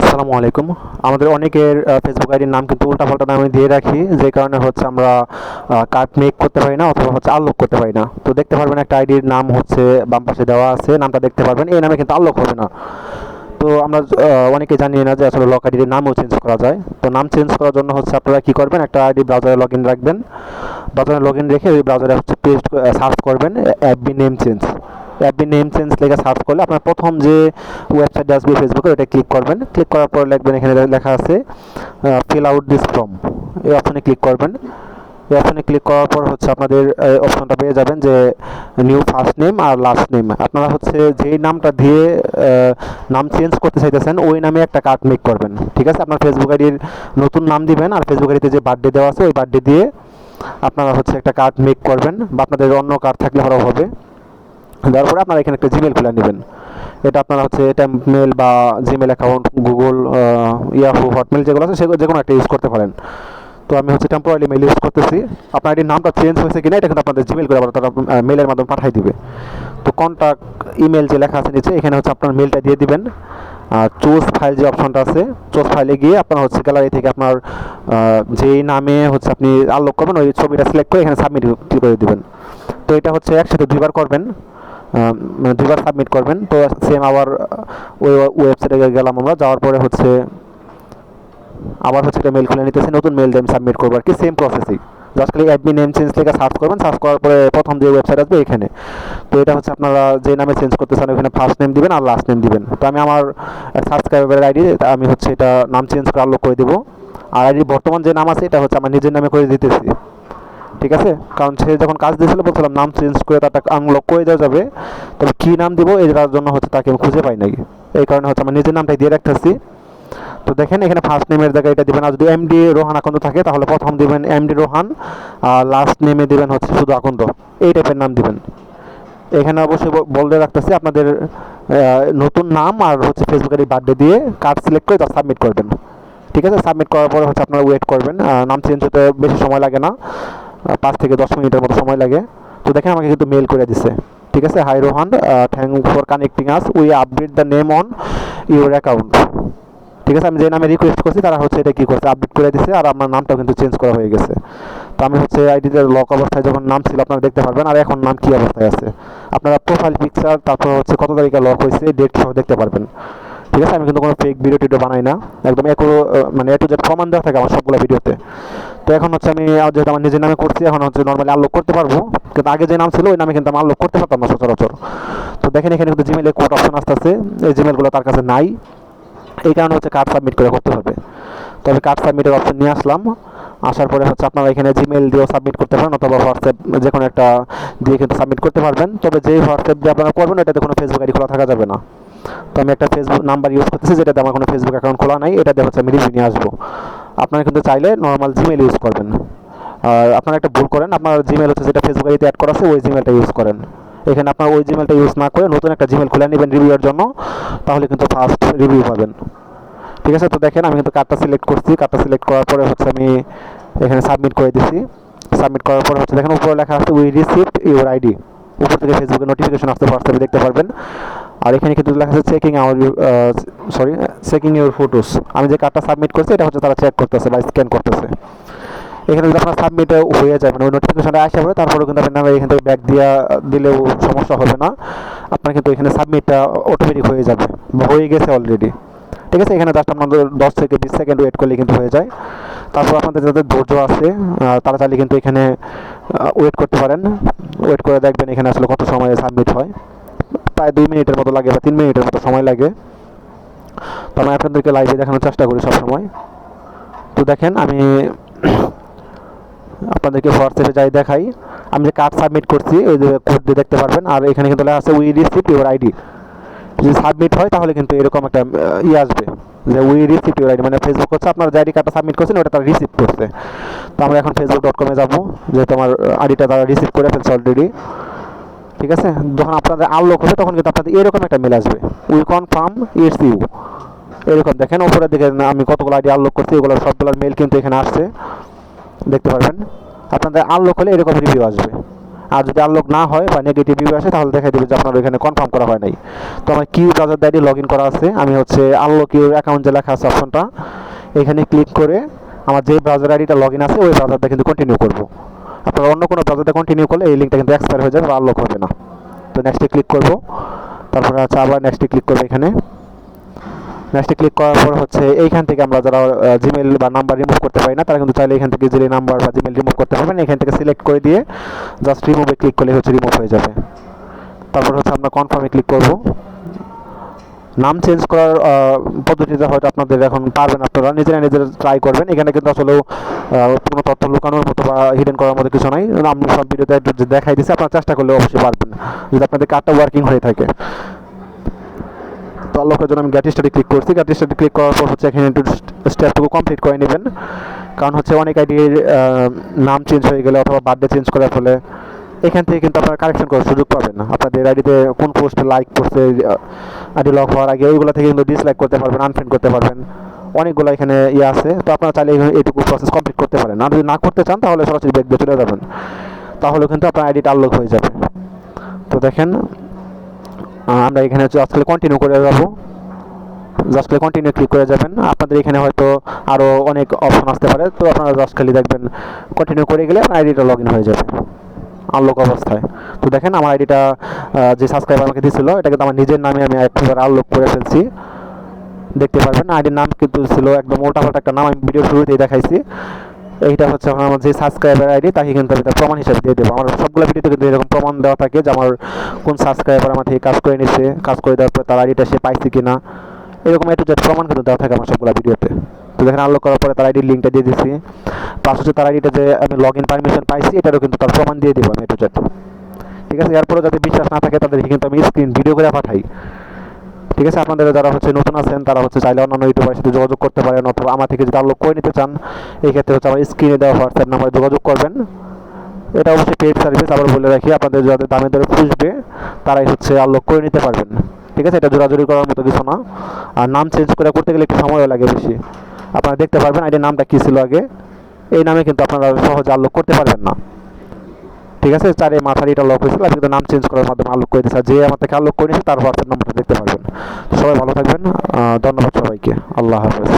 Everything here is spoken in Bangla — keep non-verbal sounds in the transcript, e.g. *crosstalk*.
আসসালামু আলাইকুম। আমাদের অনেকের ফেসবুক আইডির নাম কিন্তু উল্টাপাল্টা নামে দিয়ে রাখি, যে কারণে হচ্ছে আমরা কার্ড মেক করতে পারি না অথবা হচ্ছে আনলক করতে পারি না। তো দেখতে পারবেন একটা আইডির নাম হচ্ছে বাম পাশে দেওয়া আছে, নামটা দেখতে পারবেন। এই নামে কিন্তু আনলক হবে না। তো আমরা অনেকে জানি না যে আসলে লক আইডির নামও চেঞ্জ করা যায়। তো নাম চেঞ্জ করার জন্য হচ্ছে আপনারা কি করবেন? একটা আইডি ব্রাউজারে লগ ইন রাখবেন। ব্রাউজারে লগ ইন রেখে ওই ব্রাউজারে হচ্ছে পেস্ট সার্চ করবেন অ্যাপবি নেম চেঞ্জ অ্যাপবি নেম চেঞ্জ লেখা সার্চ করলে আপনার প্রথম যে ওয়েবসাইট আসবে ফেসবুকে ওটা ক্লিক করবেন। ক্লিক করার পর লিখবেন এখানে লেখা আছে ফিল আউট দিস ফর্ম এই অপশনে ক্লিক করবেন। এই অপশনে ক্লিক করার পর হচ্ছে আপনাদের অপশনটা পেয়ে যাবেন যে নিউ ফার্স্ট নেম আর লাস্ট নেম আপনারা হচ্ছে যেই নামটা দিয়ে নাম চেঞ্জ করতে চাইতেছেন, ওই নামে একটা কার্ড মেক করবেন। ঠিক আছে? আপনার ফেসবুক আইডির নতুন নাম দিবেন আর ফেসবুক আইডিতে যে বার্থডে দেওয়া আছে, ওই বার্থডে দিয়ে আপনারা হচ্ছে একটা কার্ড মেক করবেন বা আপনাদের অন্য কার্ড থাকলে ভালো হবে। দেওয়ার পরে আপনারা এখানে একটা জিমেল খুলে নেবেন। এটা আপনারা হচ্ছে এটা মেল বা Gmail account Google Yahoo Hotmail যেগুলো আছে, সেগুলো যে কোনো একটা ইউজ করতে পারেন। তো আমি হচ্ছে টেম্পোরারি মেল ইউজ করতেছি। আপনার এটির নামটা চেঞ্জ হয়েছে কিনা, এটা কিন্তু আপনাদের জিমেল করে আবার তারা মেলের মাধ্যমে পাঠিয়ে দিবে। তো কন্ট্যাক্ট ইমেল যে লেখা আছে নিচে, এখানে হচ্ছে আপনার মেলটা দিয়ে দিবেন। আর চুজ ফাইল যে অপশনটা আছে চুজ ফাইলে গিয়ে আপনার হচ্ছে গ্যালারি থেকে আপনার যেই নামে হচ্ছে আপনি আনলক করবেন, ওই ছবিটা সিলেক্ট করে এখানে সাবমিট করে দেবেন। তো এটা হচ্ছে একসাথে দুইবার করবেন। মানে দুইবার সাবমিট করবেন। তো সেম আবার ওই ওয়েবসাইটে গেলাম আমরা, যাওয়ার পরে হচ্ছে, আবার হচ্ছে একটা মেল খুলে নিতেছে, নতুন মেল দিয়ে আমি সাবমিট করব আর কি সেম প্রসেসিং জাস্ট খালি অ্যাডমিন নেম চেঞ্জ থেকে সার্চ করবেন সার্চ করার পরে প্রথম যে ওয়েবসাইট আসবে এখানে। তো এটা হচ্ছে আপনারা যে নামে চেঞ্জ করতে চান ওখানে ফার্স্ট নেম দিবেন আর লাস্ট নেম দিবেন। তো আমি আমার সাবস্ক্রাইবারের আইডি আমি হচ্ছে এটা নাম চেঞ্জ করে আনলক করে দেবো। আর আইডি বর্তমান যে নাম আছে, এটা হচ্ছে আমার নিজের নামে করে দিতেছি। ঠিক আছে? কারণ সে যখন কাজ দিয়েছিল, বলছিলাম নাম চেঞ্জ করে তারটা আনলক করে দেওয়া যাবে। তবে কী নাম দিব এটার জন্য হচ্ছে তাকে আমি খুঁজে পাই নাই। এই কারণে হচ্ছে আমার নিজের নামটাই দিয়ে রাখতেছি। তো দেখেন, এখানে ফার্স্ট নেমের জায়গায় এটা দিবেন। আর যদি এমডি রোহান আকন্দ থাকে, তাহলে প্রথম দিবেন এমডি রোহান আর লাস্ট নেমে দিবেন হচ্ছে শুধু আকন্দ এই টাইপের নাম দিবেন। এখানে অবশ্যই বলে রাখতেছি, আপনাদের নতুন নাম আর হচ্ছে ফেসবুকের এই বার্থডে দিয়ে কার্ড সিলেক্ট করে তা সাবমিট করবেন। ঠিক আছে? সাবমিট করার পরে হচ্ছে আপনারা ওয়েট করবেন। নাম চেঞ্জ হতে বেশি সময় লাগে না। পাঁচ থেকে দশ মিনিটের মতো সময় লাগে। তো দেখেন আমাকে কিন্তু মেল করে দিছে। ঠিক আছে? Hi Rohan thank for connecting us we update the name on your account ঠিক আছে? আমি যে নামে রিকোয়েস্ট করছি, তারা হচ্ছে এটা কী করছে? আপডেট করে দিছে আর আমার নামটাও কিন্তু চেঞ্জ করা হয়ে গেছে। তো আমি হচ্ছে আইডিতে লক অবস্থায় যখন নাম ছিল, আপনারা দেখতে পারবেন। আর এখন নাম কী অবস্থায় আছে? আপনারা প্রোফাইল পিকচার তারপর হচ্ছে কত তারিখে লক হয়েছে ডেট সহ দেখতে পারবেন। ঠিক আছে? আমি কিন্তু কোনো ফেক ভিডিও টিডিও বানাই না। একদম একো মানে এটু যে প্রমাণ দেওয়া থাকে আমার সবগুলো ভিডিওতে তো এখন হচ্ছে আমি যেহেতু আমার নিজের নামে করছি, এখন হচ্ছে নর্মালি আনলক করতে পারব। কিন্তু আগে যে নাম ছিল, ওই নামে কিন্তু আমি আনলক করতে পারতাম না সচরাচর। তো দেখেন এখানে কিন্তু জিমেলে কোড অপশন আসতেছে। এই জিমেলগুলো তার কাছে নাই। এই কারণে হচ্ছে কার্ড সাবমিট করে করতে হবে। তবে কার্ড সাবমিটের অপশন নিয়ে আসলাম। আসার পরে হচ্ছে আপনারা এখানে জিমেল দিয়েও সাবমিট করতে পারেন, অথবা হোয়াটসঅ্যাপ যে কোনো একটা দিয়ে কিন্তু সাবমিট করতে পারবেন। তবে যেই হোয়াটসঅ্যাপ দিয়ে আপনারা করবেন, এটাতে কোনো ফেসবুক আইডি খোলা থাকা যাবে না। তো আমি একটা ফেসবুক নাম্বার ইউজ করতেছি, যেটাতে আমার কোনো ফেসবুক অ্যাকাউন্ট খোলা নাই। এটাতে হচ্ছে আমি রিভিউ নিয়ে আসব। আপনারা কিন্তু চাইলে নর্মাল জিমেল ইউজ করবেন। আর আপনারা একটা ভুল করেন, আপনার জিমেল হচ্ছে যেটা ফেসবুক আইডিতে অ্যাড করা আছে, ওই জিমেলটা ইউজ করেন। এখানে আপনার ওই জিমেলটা ইউজ না করে নতুন একটা জিমেল খুলে নেবেন রিভিউয়ের জন্য, তাহলে কিন্তু ফার্স্ট রিভিউ পাবেন। ঠিক আছে? তো দেখেন, আমি কিন্তু কার্ডটা সিলেক্ট করছি। কার্ডটা সিলেক্ট করার পরে হচ্ছে আমি এখানে সাবমিট করে দিছি। সাবমিট করার পরে হচ্ছে দেখেন, উপরে লেখা আছে উই রিসিভড ইউর আইডি উপর থেকে ফেসবুকে নোটিফিকেশন আসতে হোয়াটসঅ্যাপে দেখতে পারবেন। আর এখানে কিন্তু লেখা আছে checking our sorry checking your photos আমি যে কার্ডটা সাবমিট করছি, এটা হচ্ছে তারা চেক করতেছে বা স্ক্যান করতেছে। এখানে যদি আপনার সাবমিট হয়ে যায় মানে ওই নোটিফিকেশনটা আসে পরে তারপরে কিন্তু আপনার এখান থেকে ব্যাক দিয়া দিলেও সমস্যা হবে না। আপনার কিন্তু এখানে সাবমিটটা অটোমেটিক হয়ে যাবে হয়ে গেছে অলরেডি ঠিক আছে, এখানে জাস্ট আপনাদের দশ থেকে বিশ সেকেন্ড ওয়েট করলে কিন্তু হয়ে যায়। তারপর আপনাদের যাদের ধৈর্য আছে তারা চাইলে কিন্তু এখানে ওয়েট করতে পারেন। ওয়েট করে দেখবেন এখানে আসলে কত সময়ে সাবমিট হয়। প্রায় দুই মিনিটের মতো লাগে বা তিন মিনিটের মতো সময় লাগে। তো আমি আপনাদেরকে লাইভে দেখানোর চেষ্টা করি সবসময়। তো দেখেন, আমি *clears throat* আপনাদেরকে হোয়াটসঅ্যাপে যাই দেখাই। আমি যে কার্ড সাবমিট করছি, ওই যে কোড দিয়ে দেখতে পারবেন। আর এখানে কিন্তু লেখা আছে উই রিসিভ ইউর আইডি যদি সাবমিট হয়, তাহলে কিন্তু এরকম একটা ই আসবে যে উই রিসিভ ইউর আইডি মানে ফেসবুক হচ্ছে আপনার যে আইডি কার্ডটা সাবমিট করছেন, ওটা তারা রিসিভ করছে। তো আমরা এখন ফেসবুক ডট কমে যাব যেহেতু আমার আইডিটা তারা রিসিভ করে ফেলছে অলরেডি ঠিক আছে? যখন আপনাদের আনলক হবে, তখন কিন্তু আপনাদের এরকম একটা মেল আসবে। উই কনফার্ম ইটস ইউ এরকম দেখেন, উপরের দিকে আমি কতগুলো আইডি আনলক করছি, এগুলো সবগুলোর মেল কিন্তু এখানে আসছে। দেখতে পারবেন? আপনাদের আনলক হলে এরকম রিভিউ আসবে। আর যদি আনলক না হয় বা নেগেটিভ রিভিউ আসে, তাহলে দেখা দেবে যে আপনার ওইখানে কনফার্ম করা হয় নাই। তো আমার Q browser ID log in করা আছে। আমি হচ্ছে আনলক ইউর অ্যাকাউন্ট যে লেখা আছে অপশনটা এখানে ক্লিক করে আমার যে ব্রাউজার আইডিটা লগ ইন আছে, ওই ব্রাউজারটা কিন্তু কন্টিনিউ করব। আপনারা অন্য কোনো ব্রাউজারটা কন্টিনিউ করলে এই লিঙ্কটা কিন্তু এক্সপায়ার হয়ে যাবে বা আনলক হবে না। তো নেক্সটে ক্লিক করব। তারপরে হচ্ছে আবার নেক্সটে ক্লিক করব এখানে। নেক্সটে ক্লিক করার পর হচ্ছে এইখান থেকে আমরা যারা জিমেল বা নাম্বার রিমুভ করতে পারি না, তারা কিন্তু চাইলে এখান থেকে জিমেল নাম্বার বা জিমেল রিমুভ করতে পারবেন, এখান থেকে সিলেক্ট করে দিয়ে জাস্ট রিমুভে ক্লিক করলে হচ্ছে রিমুভ হয়ে যাবে। তারপর হচ্ছে আমরা কনফার্মে ক্লিক করব। নাম চেঞ্জ করার পদ্ধতিটা হয়তো আপনাদের এখন পারবেন আপনারা। নিজেরা নিজেরা ট্রাই করবেন। এখানে কিন্তু আসলে কোনো তথ্য লুকানোর মতো বা হিডেন করার মতো কিছু নাই। আমি সব ভিডিওতে দেখাই দিচ্ছি আপনারা চেষ্টা করলে অবশ্যই পারবেন। যদি আপনাদের কার্ডটা ওয়ার্কিং হয়ে থাকে। তো আল্লাহর জন্য আমি গ্যাট স্টাডি ক্লিক করছি। গ্যাট স্টাডি ক্লিক করার পর হচ্ছে এখানে একটু স্টেপটুকু কমপ্লিট করে নেবেন। কারণ হচ্ছে অনেক আইডির নাম চেঞ্জ হয়ে গেলে অথবা বার্থডে চেঞ্জ করার ফলে এখান থেকে কিন্তু আপনারা কারেকশন করার সুযোগ পাবেন আপনাদের আইডিতে কোন পোস্টে লাইক করছে আইডি লক হওয়ার আগে, ওইগুলো থেকে কিন্তু ডিসলাইক করতে পারবেন আনফ্রেন্ড করতে পারবেন। অনেকগুলো এখানে ইয়ে আছে। তো আপনারা চাইলে এখানে এইটুকু প্রসেস কমপ্লিট করতে পারেন। আর যদি না করতে চান, তাহলে সরাসরি ব্যাগ চলে যাবেন। তাহলে কিন্তু আপনার আইডিটা আনলক হয়ে যাবে। তো দেখেন আমরা এখানে জাস্ট কন্টিনিউ করে যাব। জাস্ট খালি কন্টিনিউ ক্লিক করে যাবেন। আপনাদের এখানে হয়তো আরও অনেক অপশন আসতে পারে। তো আপনারা জাস্ট খালি দেখবেন কন্টিনিউ করে গেলে আপনার আইডিটা লগ ইন হয়ে যাবে। আনলক অবস্থায়। তো দেখেন, আমার আইডিটা যে সাবস্ক্রাইবার আমাকে দিয়েছিল এটা কিন্তু আমার নিজের নামে আমি একবার আনলক করে ফেলছি। দেখতে পারবেন। আইডির নাম কিন্তু ছিল একদম উল্টাপাল্টা একটা নাম, আমি ভিডিও শুরুতেই দেখাইছি। এইটা হচ্ছে আমার যে সাবস্ক্রাইবার আইডি, তাকে কিন্তু আমি তার প্রমাণ হিসাবে দিয়ে দেবো। আমার সবগুলো ভিডিওতে কিন্তু এরকম প্রমাণ দেওয়া থাকে যে আমার কোন সাবস্ক্রাইবার আমার থেকে কাজ করে নিছে। কাজ করে দেওয়ার পর তার আইডিটা সে পাইছে কিনা। এরকম একটু যে প্রমাণ কিন্তু দেওয়া থাকে আমার সবগুলো ভিডিওতে তো। দেখেন আনলক করার পরে তার আইডির লিঙ্কটা দিয়ে দিচ্ছি প্লাস হচ্ছে তার আইডিটা যে আমি লগ ইন পারমিশন পাইছি, এটারও কিন্তু তার প্রমাণ দিয়ে দেবো আমি একটু ঠিক আছে এরপরে যাতে বিশ্বাস না থাকে, তাদেরকে কিন্তু আমি স্ক্রিন ভিডিও করে পাঠাই। ঠিক আছে? আপনাদের যারা হচ্ছে নতুন আছেন, তারা হচ্ছে চাইলে অন্যান্য ইউটিউবের সাথে যোগাযোগ করতে পারেন অথবা আমার থেকে যদি আনলক করে নিতে চান, এই ক্ষেত্রে হচ্ছে আমার স্ক্রিনে দেওয়া হোয়াটসঅ্যাপ নাম্বারে যোগাযোগ করবেন। এটা অবশ্যই পেড সার্ভিস আবার বলে রাখি, আপনাদের যাদের দামে দরে পুষবে, তারাই হচ্ছে আনলক করে নিতে পারবেন। ঠিক আছে? এটা জোরাজুরি করার মতো কিছু না। আর নাম চেঞ্জ করে করতে গেলে একটু সময়ও লাগে বেশি। আপনারা দেখতে পারবেন আইডির নামটা কী ছিল আগে? এই নামে কিন্তু আপনারা সহজে আনলক করতে পারবেন না। ঠিক আছে? চারে মাথার এটা লক হয়েছিল আমি কিন্তু নাম চেঞ্জ করার মাধ্যমে আলোক করে দিচ্ছে যে আমার থেকে আলোক করে নিয়েছে তার হোয়াটসঅ্যাপ নম্বরটা দেখতে পারবেন। সবাই ভালো থাকবেন। ধন্যবাদ সবাইকে। আল্লাহ হাফেজ।